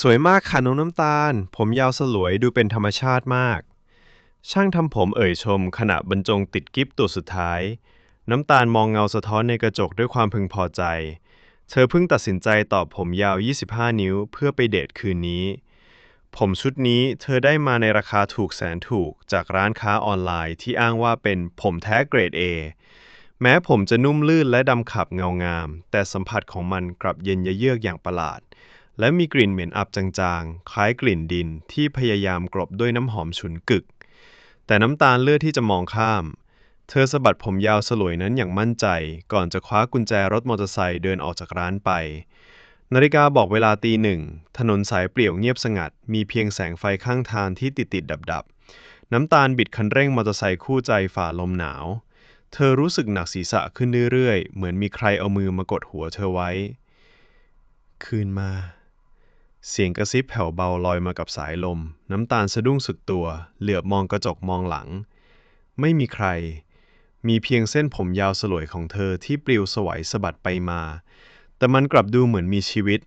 สวยมากค่ะน้องน้ำตาล ผมยาวสลวยดูเป็นธรรมชาติมาก ช่างทำผมเอ่ยชม ขณะบรรจงติดกิฟตัวสุดท้าย น้ำตาลมองเงาสะท้อนในกระจกด้วยความพึงพอใจ เธอเพิ่งตัดสินใจตอบผมยาว 25 นิ้ว เพื่อไปเดทคืนนี้ ผมชุดนี้เธอได้มาในราคาถูกแสนถูกจากร้านค้าออนไลน์ที่อ้างว่าเป็นผมแท้เกรด A แม้ผมจะนุ่มลื่นและดำขับเงางาม แต่สัมผัสของมันกลับเย็นยะเยือกอย่างประหลาด และมีกลิ่นเหม็นอับจางๆ คล้ายกลิ่นดินที่พยายามกลบด้วยน้ำหอมฉุนกึก แต่น้ำตาลเลือกที่จะมองข้าม เธอสะบัดผมยาวสลวยนั้นอย่างมั่นใจ ก่อนจะคว้ากุญแจรถมอเตอร์ไซค์เดินออกจากร้านไป นาฬิกาบอกเวลาตีหนึ่ง ถนนสายเปลี่ยวเงียบสงัด มีเพียงแสงไฟข้างทางที่ติดติดดับดับน้ำตาลบิดคันเร่งมอเตอร์ไซค์คู่ใจฝ่าลมหนาว เธอรู้สึกหนักศีรษะขึ้นเรื่อยๆ เหมือนมีใครเอามือมากดหัวเธอไว้ คืนมา เสียงกระซิบแผ่วเบาลอยมากับสายลม น้ำตาลสะดุ้งสุดตัว เหลือบมองกระจกมองหลัง ไม่มีใคร มีเพียงเส้นผมยาวสลวยของเธอที่ปลิวสวัยสะบัดไปมา แต่มันกลับดูเหมือนมีชีวิต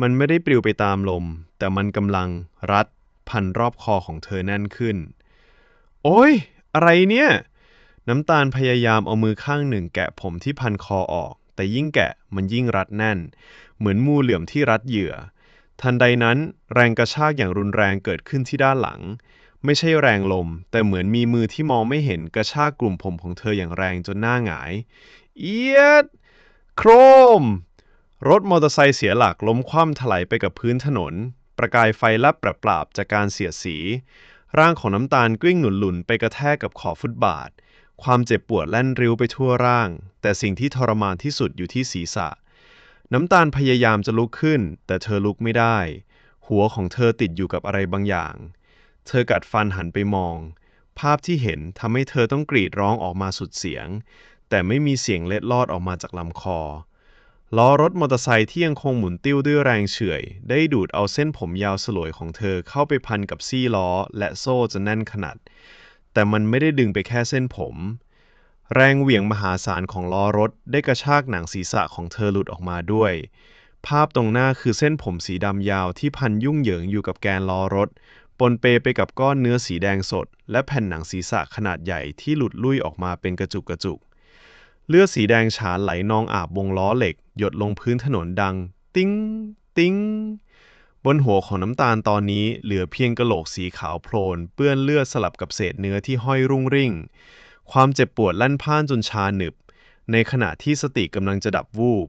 มันไม่ได้ปลิวไปตามลม แต่มันกำลังรัด พันรอบคอของเธอแน่นขึ้น โอ้ย อะไรเนี่ย น้ำตาลพยายามเอามือข้างหนึ่งแกะผมที่พันคอออก แต่ยิ่งแกะมันยิ่งรัดแน่น เหมือนมูเหลื่อมที่รัดเหยื่อ ทันใดนั้นแรงกระชากอย่างรุนแรงเกิดขึ้นที่ด้านหลัง ไม่ใช่แรงลม แต่เหมือนมีมือที่มองไม่เห็นกระชากกลุ่มผมของเธออย่างแรงจนหน้าหงาย เอียด โครม รถมอเตอร์ไซค์เสียหลักล้มคว่ำถลายไปกับพื้นถนน ประกายไฟลับประปราบจากการเสียดสี ร่างของน้ำตาลกลิ้งหนุนหลุนไปกระแทกกับขอบฟุตบาท ความเจ็บปวดแล่นริ้วไปทั่วร่าง แต่สิ่งที่ทรมานที่สุดอยู่ที่ศีรษะ น้ำตาลพยายามจะลุกขึ้น แต่เธอลุกไม่ได้ หัวของเธอติดอยู่กับอะไรบางอย่าง เธอกัดฟันหันไปมอง ภาพที่เห็นทำให้เธอต้องกรีดร้องออกมาสุดเสียง แต่ไม่มีเสียงเล็ดลอดออกมาจากลำคอล้อรถมอเตอร์ไซค์ที่ยังคงหมุนติ้วด้วยแรงเฉื่อย ได้ดูดเอาเส้นผมยาวสลวยของเธอเข้าไปพันกับซี่ล้อและโซ่จนแน่นขนาด แต่มันไม่ได้ดึงไปแค่เส้นผม แรงเหวี่ยงมหาศาลของล้อรถได้กระชากหนังศีรษะของเธอหลุดออกมาด้วย ภาพตรงหน้าคือเส้นผมสีดำยาวที่พันยุ่งเหยิงอยู่กับแกนล้อรถ ปนเปไปกับก้อนเนื้อสีแดงสด และแผ่นหนังศีรษะขนาดใหญ่ที่หลุดลุ่ยออกมาเป็นกระจุกกระจุก เลือดสีแดงฉานไหลนองอาบวงล้อเหล็ก หยดลงพื้นถนนดัง ติ้ง ติ้งบนหัวของน้ำตาลตอนนี้เหลือเพียงกระโหลกสีขาวโพลน เปื้อนเลือดสลับกับเศษเนื้อที่ห้อยรุ่งริ่ง ความเจ็บปวดลั่นพ่านจนชาหนึบ ในขณะที่สติกำลังจะดับวูบ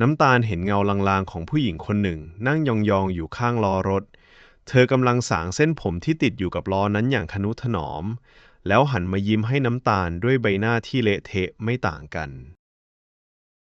น้ำตาลเห็นเงาลางๆ ของผู้หญิงคนหนึ่ง นั่งยองๆ อยู่ข้างล้อรถ เธอกำลังสางเส้นผมที่ติดอยู่กับล้อนั้นอย่างทนุถนอม แล้วหันมายิ้มให้น้ำตาลด้วยใบหน้าที่เละเทะไม่ต่างกัน